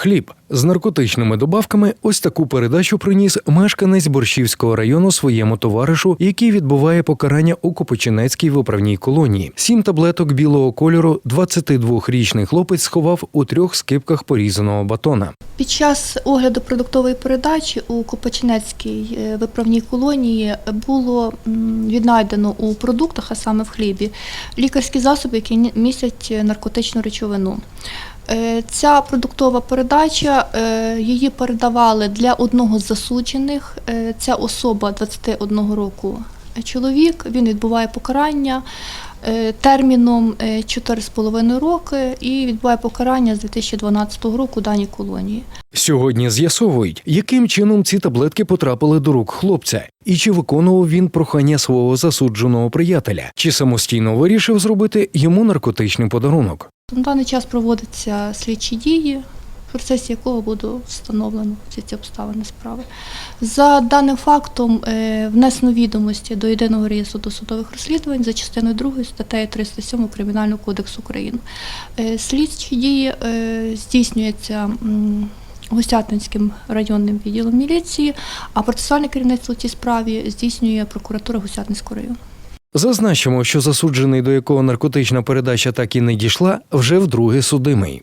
Хліб з наркотичними добавками ось таку передачу приніс мешканець Борщівського району своєму товаришу, який відбуває покарання у Копочинецькій виправній колонії. Сім таблеток білого кольору 22-річний хлопець сховав у трьох скипках порізаного батона. Під час огляду продуктової передачі у Копачинецькій е, виправній колонії було віднайдено у продуктах, а саме в хлібі, лікарські засоби, які містять наркотичну речовину. Е, Ця продуктова передача е, її передавали для одного з засуджених. Е, Ця особа 21 року чоловік. Він відбуває покарання терміном е, 4,5 роки і відбуває покарання з 2012 року у даній колонії. Сьогодні з'ясовують, яким чином ці таблетки потрапили до рук хлопця, і чи виконував він прохання свого засудженого приятеля, чи самостійно вирішив зробити йому наркотичний подарунок. На даний час проводяться слідчі дії, в процесі якого буде встановлено всі ці обставини справи. За даним фактом е, внесено відомості до єдиного реєстру досудових розслідувань за частиною 2 статтею 307 Кримінального кодексу України. Е, Слідчі дії е, здійснюються. Гусятинським районним відділом міліції, а процесуальне керівництво в цій справі здійснює прокуратура Гусятинського району. Зазначимо, що засуджений, до якого наркотична передача так і не дійшла, вже вдруге судимий.